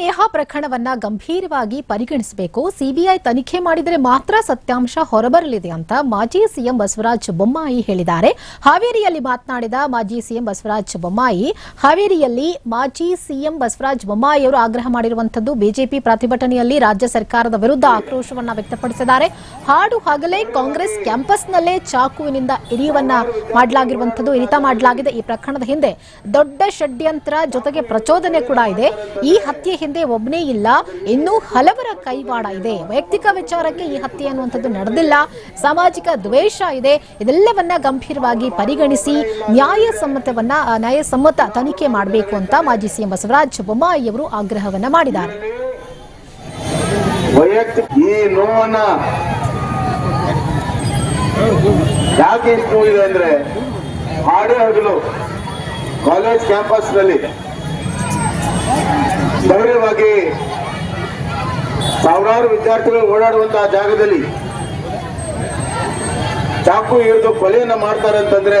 ನೇಹಾ ಪ್ರಕರಣವನ್ನ ಗಂಭೀರವಾಗಿ ಪರಿಗಣಿಸಬೇಕು. ಸಿಬಿಐ ತನಿಖೆ ಮಾಡಿದರೆ ಮಾತ್ರ ಸತ್ಯಾಂಶ ಹೊರಬರಲಿದೆ ಅಂತ ಮಾಜಿ ಸಿಎಂ ಬಸವರಾಜ ಬೊಮ್ಮಾಯಿ ಹೇಳಿದ್ದಾರೆ. ಹಾವೇರಿಯಲ್ಲಿ ಮಾತನಾಡಿದ ಮಾಜಿ ಸಿಎಂ ಬಸವರಾಜ ಬೊಮ್ಮಾಯಿ, ಹಾವೇರಿಯಲ್ಲಿ ಮಾಜಿ ಸಿಎಂ ಬಸವರಾಜ ಬೊಮ್ಮಾಯಿ ಅವರು ಆಗ್ರಹ ಮಾಡಿರುವಂತದ್ದು ಬಿಜೆಪಿ ಪ್ರತಿಭಟನೆಯಲ್ಲಿ ರಾಜ್ಯ ಸರ್ಕಾರದ ವಿರುದ್ಧ ಆಕ್ರೋಶವನ್ನ ವ್ಯಕ್ತಪಡಿಸಿದ್ದಾರೆ. ಹಾಡು ಹಗಲೇ ಕಾಂಗ್ರೆಸ್ ಕ್ಯಾಂಪಸ್ನಲ್ಲೇ ಚಾಕುವಿನಿಂದ ಇರಿಯವನ್ನ ಮಾಡಲಾಗಿರುವಂತದ್ದು ಇರಿತ ಮಾಡಲಾಗಿದೆ. ಈ ಪ್ರಕರಣದ ಹಿಂದೆ ದೊಡ್ಡ ಷಡ್ಯಂತ್ರ ಜೊತೆಗೆ ಪ್ರಚೋದನೆ ಕೂಡ ಇದೆ. ಈ ಹತ್ಯೆ ಹಿಂದೆ ಒಬ್ಬನೇ ಇಲ್ಲ. ಇನ್ನೂ ಹಲವರ ಕೈವಾಡ ಇದೆ. ವೈಯಕ್ತಿಕ ವಿಚಾರಕ್ಕೆ ಈ ಹತ್ಯೆ ಅನ್ನುವಂಥದ್ದು ನಡೆದಿಲ್ಲ. ಸಾಮಾಜಿಕ ದ್ವೇಷ ಇದೆ. ಇದೆಲ್ಲವನ್ನ ಗಂಭೀರವಾಗಿ ಪರಿಗಣಿಸಿ ನ್ಯಾಯಸಮ್ಮತವನ್ನ ನ್ಯಾಯಸಮ್ಮತ ತನಿಖೆ ಮಾಡಬೇಕು ಅಂತ ಮಾಜಿ ಸಿಎಂ ಬಸವರಾಜ ಬೊಮ್ಮಾಯಿ ಅವರು ಆಗ್ರಹವನ್ನ ಮಾಡಿದ್ದಾರೆ. ಯಾಕೆ ಅಂದ್ರೆ ಕಾಲೇಜ್ ಕ್ಯಾಂಪಸ್ನಲ್ಲಿ ಧೈರ್ಯವಾಗಿ ಸಾವಿರಾರು ವಿದ್ಯಾರ್ಥಿಗಳು ಓಡಾಡುವಂತಹ ಜಾಗದಲ್ಲಿ ಚಾಕು ಹಿಡಿದು ಕೊಲೆಯನ್ನು ಮಾಡ್ತಾರೆ ಅಂತಂದ್ರೆ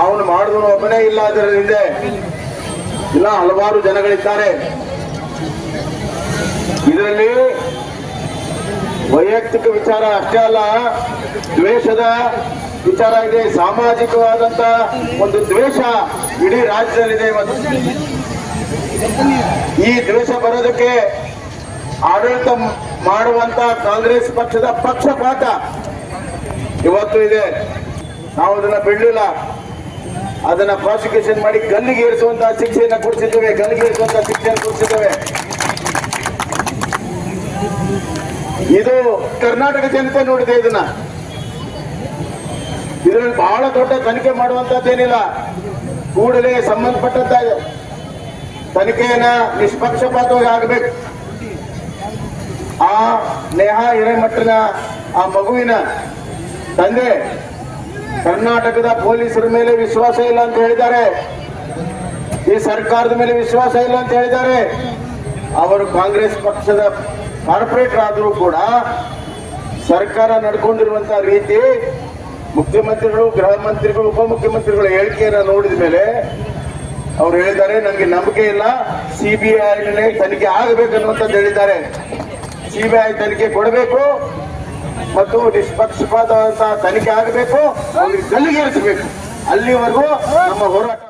ಅವನು ಮಾಡಿದವನು ಒಬ್ಬನೇ ಇಲ್ಲ ಅದರ ಹಿಂದೆ ಇಲ್ಲ, ಹಲವಾರು ಜನಗಳಿದ್ದಾರೆ. ಇದರಲ್ಲಿ ವೈಯಕ್ತಿಕ ವಿಚಾರ ಅಷ್ಟೇ ಅಲ್ಲ, ದ್ವೇಷದ ವಿಚಾರ ಇದೆ, ಸಾಮಾಜಿಕವಾದಂತ ಒಂದು ದ್ವೇಷ ಇಡೀ ರಾಜ್ಯದಲ್ಲಿದೆ ಇವತ್ತು. ಈ ದ್ವೇಷ ಬರೋದಕ್ಕೆ ಆಡಳಿತ ಮಾಡುವಂತ ಕಾಂಗ್ರೆಸ್ ಪಕ್ಷದ ಪಕ್ಷಪಾತ ಇವತ್ತು ಇದೆ. ನಾವು ಅದನ್ನ ಬಿಡಲಿಲ್ಲ. ಅದನ್ನ ಪ್ರಾಸಿಕ್ಯೂಷನ್ ಮಾಡಿ ಗಲ್ಲಿಗೆ ಏರಿಸುವಂತಹ ಶಿಕ್ಷೆಯನ್ನು ಕೊಡಿಸಿದ್ದೇವೆ, ಗಲ್ಲಿಗೆ ಏರಿಸುವಂತಹ ಶಿಕ್ಷೆಯನ್ನು ಕೊಡಿಸಿದ್ದೇವೆ. ಇದು ಕರ್ನಾಟಕ ಜನತೆ ನೋಡಿದೆ ಇದನ್ನ. ಇದರಲ್ಲಿ ಬಹಳ ದೊಡ್ಡ ತನಿಖೆ ಮಾಡುವಂತದ್ದೇನಿಲ್ಲ ಕೂಡಲೇ ಸಂಬಂಧಪಟ್ಟಂತ ತನಿಖೆಯನ್ನ ನಿಷ್ಪಕ್ಷಪಾತವಾಗಿ ಆಗಬೇಕು. ಆ ನೇಹಾ ಹಿರೇಮಠನ ಆ ಮಗುವಿನ ತಂದೆ ಕರ್ನಾಟಕದ ಪೊಲೀಸರ ಮೇಲೆ ವಿಶ್ವಾಸ ಇಲ್ಲ ಅಂತ ಹೇಳಿದ್ದಾರೆ. ಈ ಸರ್ಕಾರದ ಮೇಲೆ ವಿಶ್ವಾಸ ಇಲ್ಲ ಅಂತ ಹೇಳಿದ್ದಾರೆ. ಅವರು ಕಾಂಗ್ರೆಸ್ ಪಕ್ಷದ ಕಾರ್ಪೊರೇಟರ್ ಆದರೂ ಕೂಡ ಸರ್ಕಾರ ನಡ್ಕೊಂಡಿರುವಂತಹ ರೀತಿ ಮುಖ್ಯಮಂತ್ರಿಗಳು, ಗೃಹ ಮಂತ್ರಿಗಳು ಉಪಮುಖ್ಯಮಂತ್ರಿಗಳ ಹೇಳಿಕೆಯನ್ನು ನೋಡಿದ ಮೇಲೆ ಅವ್ರು ಹೇಳಿದ್ದಾರೆ ನನಗೆ ನಂಬಿಕೆ ಇಲ್ಲ. ಸಿಬಿಐ ತನಿಖೆ ಆಗಬೇಕನ್ನುವಂಥದ್ದು ಹೇಳಿದ್ದಾರೆ. ಸಿಬಿಐ ತನಿಖೆ ಕೊಡಬೇಕು. ಮತ್ತು ನಿಷ್ಪಕ್ಷಪಾತವಾದಂತಹ ತನಿಖೆ ಆಗಬೇಕು ಅವ್ರಿಗೆ ಗಲ್ಲಿಗೇರಿಸಬೇಕು. ಅಲ್ಲಿವರೆಗೂ ನಮ್ಮ ಹೋರಾಟ